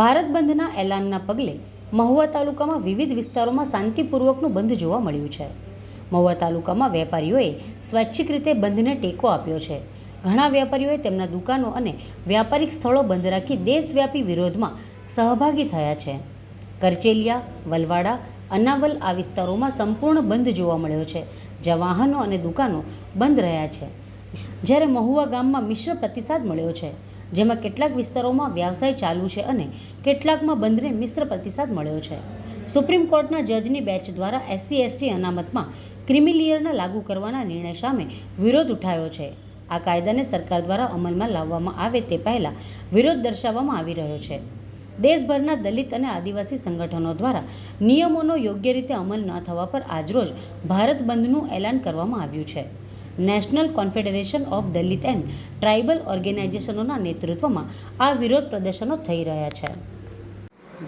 ભારત બંધના એલાનના પગલે મહુવા તાલુકામાં વિવિધ વિસ્તારોમાં શાંતિપૂર્વકનું બંધ જોવા મળ્યું છે. મહુવા તાલુકામાં વેપારીઓએ સ્વૈચ્છિક રીતે બંધને ટેકો આપ્યો છે. ઘણા વેપારીઓએ તેમના દુકાનો અને વ્યાપારિક સ્થળો બંધ રાખી દેશવ્યાપી વિરોધમાં સહભાગી થયા છે. કરચેલિયા, વલવાડા, અનાવલ આ વિસ્તારોમાં સંપૂર્ણ બંધ જોવા મળ્યો છે, જ્યાં વાહનો અને દુકાનો બંધ રહ્યા છે. જ્યારે મહુવા ગામમાં મિશ્ર પ્રતિસાદ મળ્યો છે જેમાં કેટલાક વિસ્તારોમાં વ્યવસાય ચાલુ છે અને કેટલાકમાં બંધને મિશ્ર પ્રતિસાદ મળ્યો છે. સુપ્રીમ કોર્ટના જજની બેચ દ્વારા એસસી, એસટી અનામતમાં ક્રિમિલિયરના લાગુ કરવાના નિર્ણય સામે વિરોધ ઉઠાયો છે. આ કાયદાને સરકાર દ્વારા અમલમાં લાવવામાં આવે તે પહેલાં વિરોધ દર્શાવવામાં આવી રહ્યો છે. દેશભરના દલિત અને આદિવાસી સંગઠનો દ્વારા નિયમોનો યોગ્ય રીતે અમલ ન થવા પર આજરોજ ભારત બંધનું એલાન કરવામાં આવ્યું છે. National Confederation of Dalit and Tribal ઓર્ગેનાઇઝેશનોના નેતૃત્વમાં આ વિરોધ પ્રદર્શનો થઈ રહ્યા છે.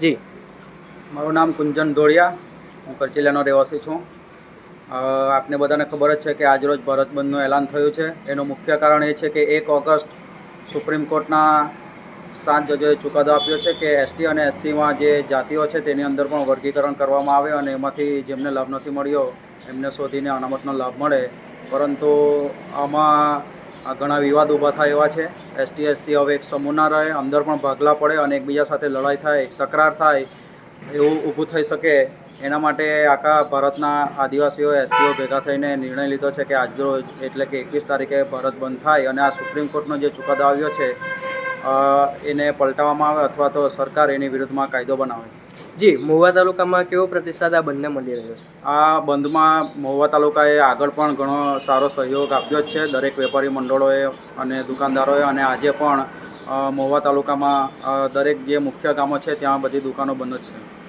જી, મારું નામ કુંજન ધોળિયા, હું કરચીલાનો રહેવાસી છું. આપને બધાને ખબર જ છે કે આજરોજ ભારત બંધનું એલાન થયું છે. એનું મુખ્ય કારણ એ છે કે એક ઓગસ્ટ સુપ્રીમ કોર્ટના સાત જજોએ ચુકાદો આપ્યો છે કે એસટી અને એસસીમાં જે જાતિઓ છે તેની અંદર પણ વર્ગીકરણ કરવામાં આવે અને એમાંથી જેમને લાભ નથી મળ્યો, એમને શોધીને અનામતનો લાભ મળે. પરંતુ આમાં ઘણા વિવાદ ઊભા થાય એવા છે. એસટી એસસી હવે એક સમૂહ ના રહે, અંદર પણ ભાગલા પડે અને એકબીજા સાથે લડાઈ થાય, તકરાર થાય, એવું ઊભું થઈ શકે. એના માટે આખા ભારતના આદિવાસીઓ એસટીઓ ભેગા થઈને નિર્ણય લીધો છે કે આજરોજ એટલે કે એકવીસ તારીખે ભારત બંધ થાય અને આ સુપ્રીમ કોર્ટનો જે ચુકાદો આવ્યો છે એને પલટાવવામાં આવે અથવા તો સરકાર એની વિરુદ્ધમાં કાયદો બનાવે. જી મહુવા તાલુકામાં કેવો પ્રતિસાદ આ બંને મળી રહ્યો છે? આ બંધમાં મહુવા તાલુકાએ આગળ પણ ઘણો સારો સહયોગ આપ્યો જ છે. દરેક વેપારી મંડળોએ અને દુકાનદારોએ અને આજે પણ મહુવા તાલુકામાં દરેક જે મુખ્ય ગામો છે, ત્યાં બધી દુકાનો બંધ જ છે.